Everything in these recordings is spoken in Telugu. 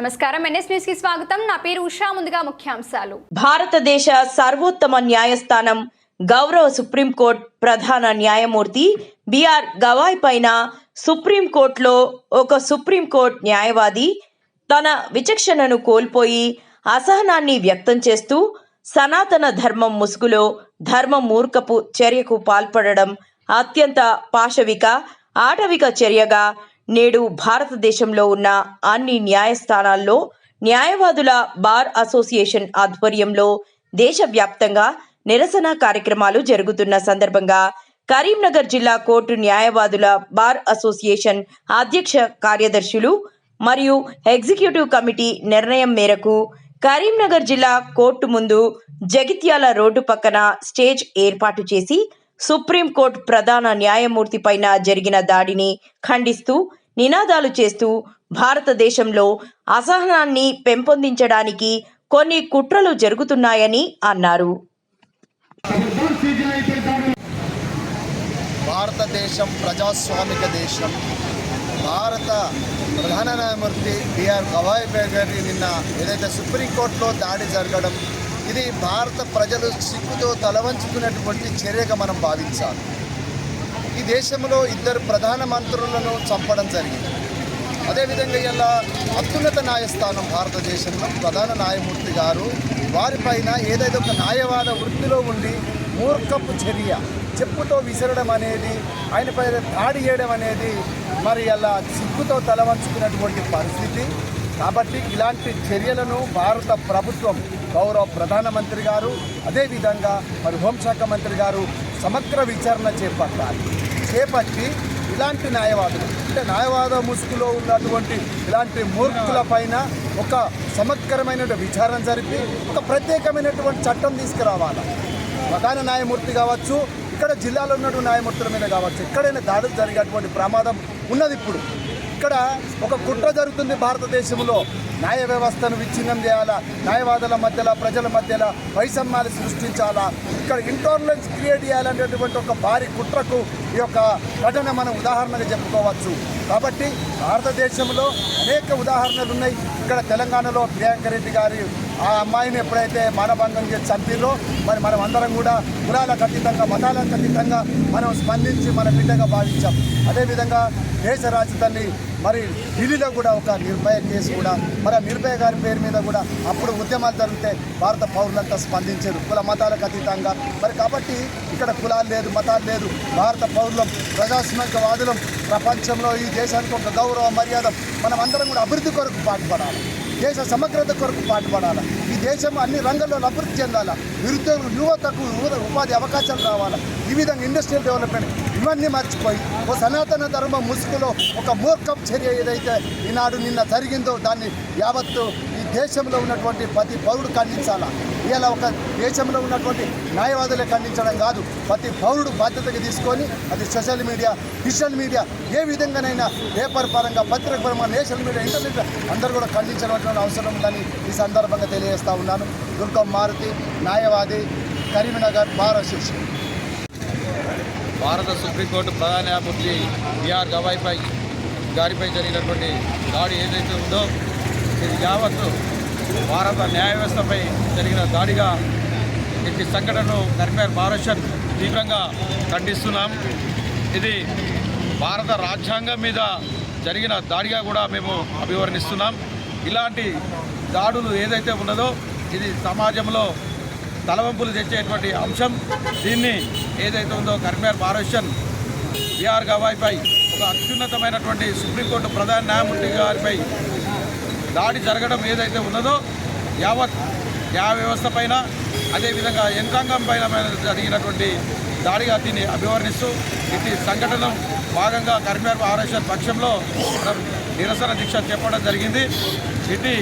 నమస్కారం. ఎన్ఎస్ న్యూస్కి స్వాగతం. నా పేరు ఉషా. ముందుగా ముఖ్యాంశాలు. భారతదేశ సర్వోత్తమ న్యాయస్థానం గౌరవ సుప్రీంకోర్టు ప్రధాన న్యాయమూర్తి బిఆర్ గవాయ్ పైన సుప్రీంకోర్టులో ఒక సుప్రీంకోర్టు న్యాయవాది తన విచక్షణను కోల్పోయి అసహనాన్ని వ్యక్తం చేస్తూ సనాతన ధర్మం ముసుగులో ధర్మ మూర్ఖపు చర్యకు పాల్పడడం అత్యంత పాశవిక ఆటవిక చర్యగా నేడు భారతదేశంలో ఉన్న అన్ని న్యాయస్థానాల్లో న్యాయవాదుల బార్ అసోసియేషన్ ఆధ్వర్యంలో దేశవ్యాప్తంగా నిరసన కార్యక్రమాలు జరుగుతున్న సందర్భంగా కరీంనగర్ జిల్లా కోర్టు న్యాయవాదుల బార్ అసోసియేషన్ అధ్యక్ష కార్యదర్శులు మరియు ఎగ్జిక్యూటివ్ కమిటీ నిర్ణయం మేరకు కరీంనగర్ జిల్లా కోర్టు ముందు జగిత్యాల రోడ్డు పక్కన స్టేజ్ ఏర్పాటు చేసి సుప్రీంకోర్టు ప్రధాన న్యాయమూర్తి పైన జరిగిన దాడిని ఖండిస్తూ నినాదాలు చేస్తూ భారతదేశంలో అసహనాన్ని పెంపొందించడానికి కొన్ని కుట్రలు జరుగుతున్నాయని అన్నారు. భారతదేశం ప్రజాస్వామిక దేశం. భారత ప్రధాన న్యాయమూర్తి బిఆర్ గవాయ్ గారి నిన్న ఏదైతే సుప్రీంకోర్టులో దాడి జరగడం ఇది భారత ప్రజలు సిగ్గుతో తలవంచుకున్నటువంటి చర్యగా మనం భావించాలి. ఈ దేశంలో ఇద్దరు ప్రధాన మంత్రులను చంపడం జరిగింది. అదేవిధంగా ఇలా అత్యున్నత న్యాయస్థానం భారతదేశంలో ప్రధాన న్యాయమూర్తి గారు వారిపైన ఏదైతే ఒక న్యాయవాద వృత్తిలో ఉండి మూర్ఖపు చర్య చెప్పుతో విసరడం అనేది ఆయనపై దాడి చేయడం అనేది మరి అలా సిగ్గుతో తలవంచుకున్నటువంటి పరిస్థితి. కాబట్టి ఇలాంటి చర్యలను భారత ప్రభుత్వం గౌరవ ప్రధానమంత్రి గారు అదేవిధంగా మరి హోంశాఖ మంత్రి గారు సమగ్ర విచారణ చేపట్టాలి. చేపట్టి ఇలాంటి న్యాయవాదులు అంటే న్యాయవాద ముసుగులో ఉన్నటువంటి ఇలాంటి మూర్ఖుల పైన ఒక సమగ్రమైన విచారణ జరిపి ఒక ప్రత్యేకమైనటువంటి చట్టం తీసుకురావాలి? ప్రధాన న్యాయమూర్తి కావచ్చు ఇక్కడ జిల్లాలో ఉన్నటువంటి న్యాయమూర్తుల మీద కావచ్చు ఎక్కడైనా దాడులు జరిగేటువంటి ప్రమాదం ఉన్నది ఇప్పుడు. ఇక్కడ ఒక కుట్ర జరుగుతుంది భారతదేశంలో. న్యాయ వ్యవస్థను విచ్ఛిన్నం చేయాలా? న్యాయవాదుల మధ్యలో ప్రజల మధ్యలో వైషమ్యాలు సృష్టించాలా? ఇక్కడ ఇంటాలరెన్స్ క్రియేట్ చేయాలనేటువంటి ఒక భారీ కుట్రకు ఈ యొక్క ఘటన మనం ఉదాహరణగా చెప్పుకోవచ్చు. కాబట్టి భారతదేశంలో అనేక ఉదాహరణలు ఉన్నాయి ఇక్కడ తెలంగాణలో ప్రియాంక రెడ్డి గారి ఆ అమ్మాయిని ఎప్పుడైతే మానభంగం చేసి చంపిరో మరి మనం అందరం కూడా కులాలకు అతీతంగా మతాలకు అతీతంగా మనం స్పందించి మన బిడ్డగా భావించాం. అదేవిధంగా దేశ రాజధాని మరి ఢిల్లీలో కూడా ఒక నిర్భయ కేసు కూడా మరి ఆ నిర్భయ గారి పేరు మీద కూడా అప్పుడు ఉద్యమాలు జరిగితే భారత పౌరులంతా స్పందించారు. కుల మతాలకు అతీతంగా. మరి కాబట్టి ఇక్కడ కులాలు లేదు మతాలు లేదు. భారత పౌరులం ప్రజాస్వామికవాదులం ప్రపంచంలో ఈ దేశానికి ఒక గౌరవ మర్యాద. మనం అందరం కూడా అభివృద్ధి కొరకు పాటుపడాలి. దేశ సమగ్రత కొరకు పాటుపడాలి. ఈ దేశం అన్ని రంగాల్లో అభివృద్ధి చెందాలి. నిరుద్యోగులు యువతకు యువత ఉపాధి అవకాశాలు రావాలి. ఈ విధంగా ఇండస్ట్రియల్ డెవలప్మెంట్ ఇవన్నీ మర్చిపోయి ఓ సనాతన ధర్మ ముసుగులో ఒక మూర్ఖం చర్య ఏదైతే ఈనాడు నిన్న జరిగిందో దాన్ని యావత్తు దేశంలో ఉన్నటువంటి ప్రతి పౌరుడు ఖండించాలా? ఇలా ఒక దేశంలో ఉన్నటువంటి న్యాయవాదులే ఖండించడం కాదు. ప్రతి పౌరుడు బాధ్యతగా తీసుకొని అది సోషల్ మీడియా డిజిటల్ మీడియా ఏ విధంగానైనా పేపర్ పరంగా పత్రిక పరంగా నేషనల్ మీడియా ఇంటర్నెట్ అందరూ కూడా ఖండించడం అవసరం ఉందని ఈ సందర్భంగా తెలియజేస్తా ఉన్నాను. దుర్గం మారుతి న్యాయవాది కరీంనగర్ బార్ అసోసియేషన్ భారత సుప్రీంకోర్టు ప్రధాన న్యాయమూర్తి బిఆర్ గవాయిపై గారిపై జరిగినటువంటి దాడి ఏదైతే ఉందో ఇది యావత్తు భారత న్యాయ వ్యవస్థపై జరిగిన దాడిగా ఇట్టి సంఘటనను కరీంనగర్ మహారాష్ట్ర తీవ్రంగా ఖండిస్తున్నాం. ఇది భారత రాజ్యాంగం మీద జరిగిన దాడిగా కూడా మేము అభివర్ణిస్తున్నాం. ఇలాంటి దాడులు ఏదైతే ఉన్నదో ఇది సమాజంలో తలవంపులు తెచ్చేటువంటి అంశం. దీన్ని ఏదైతే ఉందో కర్మేర్ మహారాష్ట్రన్ బిఆర్ గవాయ్పై ఒక అత్యున్నతమైనటువంటి సుప్రీంకోర్టు ప్రధాన న్యాయమూర్తి గారిపై దాడి జరగడం ఏదైతే ఉన్నదో యావత్ న్యాయ వ్యవస్థ పైన అదేవిధంగా యంత్రాంగం పైన జరిగినటువంటి దాడిగా దీన్ని అభివర్ణిస్తూ ఇది సంఘటన భాగంగా కరీంనగర్ మహారాష్ట్ర పక్షంలో నిరసన దీక్ష చెప్పడం జరిగింది. ఇటు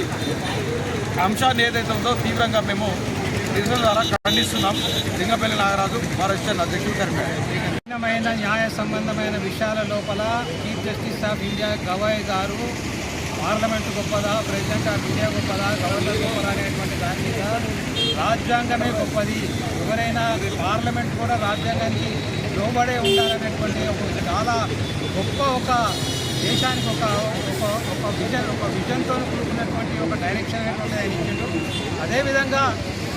అంశాన్ని ఏదైతే ఉందో తీవ్రంగా మేము నిరసన ద్వారా ఖండిస్తున్నాం. లింగపల్లి నాగరాజు మహారాష్ట్ర అధ్యక్షుడు కరీంనగర్. న్యాయ సంబంధమైన విషయాల లోపల chief justice of India Gavai garu parliament గొప్పదా ప్రెసిడెంట్ ఆఫ్ ఇండియా గొప్పదా గవర్నర్ గొప్పదా అనేటువంటి దాని మీద రాజ్యాంగమే గొప్పది. ఎవరైనా పార్లమెంట్ కూడా రాజ్యాంగానికి లోబడే ఉండాలనేటువంటి ఒక చాలా గొప్ప ఒక దేశానికి ఒక ఒక ఒక విజన్ ఒక విజన్తో కూడుకున్నటువంటి ఒక డైరెక్షన్ అనేటువంటి ఆయన ఇచ్చిండు. అదేవిధంగా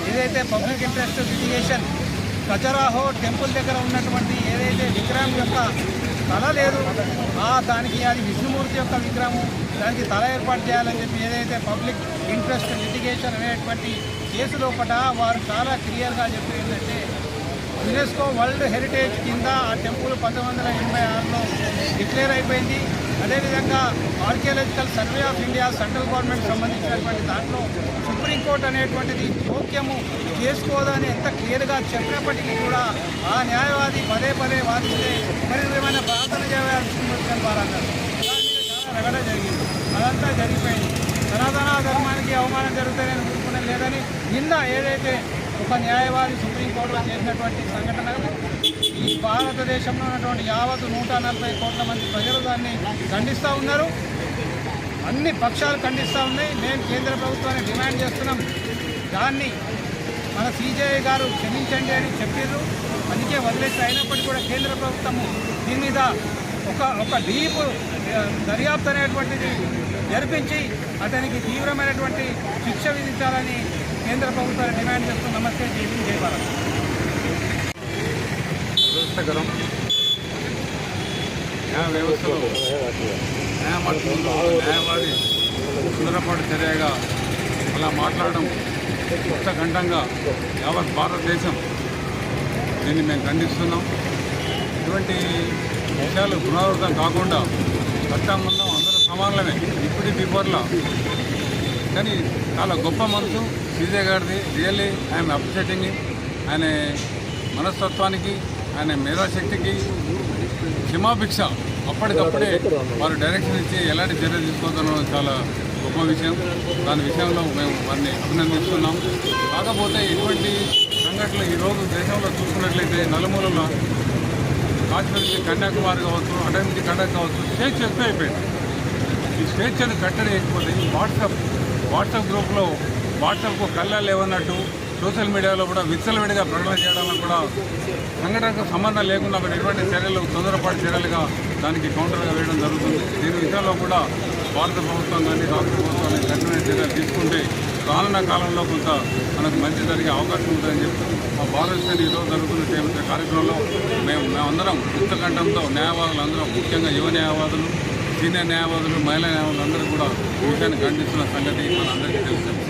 ఏదైతే public interest litigation Khajuraho temple దగ్గర ఉన్నటువంటి ఏదైతే విగ్రహం యొక్క తల లేదు. ఆ దానికి అది విష్ణుమూర్తి యొక్క విగ్రహం దానికి తల ఏర్పాటు చేయాలని చెప్పి ఏదైతే పబ్లిక్ ఇంట్రెస్ట్ లిటిగేషన్ అనేటువంటి కేసు లోపల వారు చాలా క్లియర్గా చెప్పి ఏంటంటే యునెస్కో వరల్డ్ హెరిటేజ్ కింద ఆ టెంపుల్ పంతొమ్మిది వందల ఎనభై ఆరులో డిక్లేర్ అయిపోయింది. అదేవిధంగా archaeological survey of India central government సంబంధించినటువంటి దాంట్లో సుప్రీంకోర్టు అనేటువంటిది జోక్యము చేసుకోదని ఎంత క్లియర్గా చెప్పినప్పటికీ కూడా ఆ న్యాయవాది పదే పదే వాదిస్తే మరి ఏమైనా ప్రార్థన చేయాలి విష్ణుమూర్తి చాలా రగడ జరిగింది. అదంతా జరిగిపోయింది. సనాతన ధర్మానికి అవమానం జరుగుతాయని నేను లేదని నిన్న ఏదైతే ఒక న్యాయవాది సుప్రీంకోర్టులో చేసినటువంటి సంఘటన ఈ భారతదేశంలో ఉన్నటువంటి యావత్ నూట నలభై కోట్ల మంది ప్రజలు దాన్ని ఖండిస్తూ ఉన్నారు. అన్ని పక్షాలు ఖండిస్తూ ఉన్నాయి. మేము కేంద్ర ప్రభుత్వాన్ని డిమాండ్ చేస్తున్నాం. దాన్ని మన సిజేఐ గారు క్షమించండి అని చెప్పారు అందుకే వదిలేసి అయినప్పటికీ కూడా కేంద్ర ప్రభుత్వము దీని మీద ఒక ఒక డీప్ దర్యాప్తు అనేటువంటిది జరిపించి అతనికి తీవ్రమైనటువంటి శిక్ష విధించాలని కేంద్ర ప్రభుత్వాన్ని డిమాండ్ చేస్తూ నమస్తే జై హింద్, జై భారత్. దురదృష్టకరం. న్యాయ వ్యవస్థలో న్యాయమూర్తులు న్యాయవాది సుందరపాటు చర్యగా అలా మాట్లాడడం ఉత్తకంఠంగా యావత్ భారతదేశం దీన్ని మేము ఖండిస్తున్నాం. ఇటువంటి విషయాలు పునరావృతం కాకుండా చట్టంలో అందరూ సమానమే. ఇప్పుడు బిఫోర్లా కానీ చాలా గొప్ప మనసు. సీజే గారిది. రియల్లీ ఐఎమ్ అప్రిషియేటింగ్ ఆయన మనస్తత్వానికి ఆయన మేధాశక్తికి క్షమాభిక్ష. అప్పటికప్పుడే వారు డైరెక్షన్ ఇచ్చి ఎలాంటి చర్య తీసుకోవడం చాలా గొప్ప విషయం. దాని విషయంలో మేము వారిని అభినందిస్తున్నాం. కాకపోతే ఇటువంటి సంఘటనలు ఈరోజు దేశంలో చూసుకున్నట్లయితే నలుమూలల కాశ్మీర్ నుంచి కన్యాకుమారి కావచ్చు అటక్ నుంచి కండక్ కావచ్చు స్వేచ్ఛ ఎక్కువ అయిపోయింది ఈ స్వేచ్ఛను కట్టడి చేయకపోతే వాట్సాప్ వాట్సాప్ గ్రూప్లో వాట్సాప్కు కళ్ళాలు లేవన్నట్టు సోషల్ మీడియాలో కూడా విచ్చలవిడిగా ప్రకటన చేయడానికి కూడా సంఘటనకు సంబంధం లేకుండా ఎటువంటి చర్యలు తొందరపాటు చర్యలుగా దానికి కౌంటర్గా వేయడం జరుగుతుంది. దీని విషయంలో కూడా భారత ప్రభుత్వం కానీ రాష్ట్ర ప్రభుత్వాన్ని కఠిన చర్యలు తీసుకుంటే రానున్న కాలంలో కొంత మనకు మంచి జరిగే అవకాశం ఉంటుందని చెప్పి మా భారతదేశం ఈరోజు జరుగుతున్న కార్యక్రమంలో మేము మేమందరం ఉత్తకంఠంతో న్యాయవాదులు అందరం ముఖ్యంగా యువ న్యాయవాదులు సీనియర్ న్యాయవాదులు మహిళా న్యాయవాదులు అందరూ కూడా విషయాన్ని ఖండిస్తున్న సంగతి మనందరికీ తెలుసు.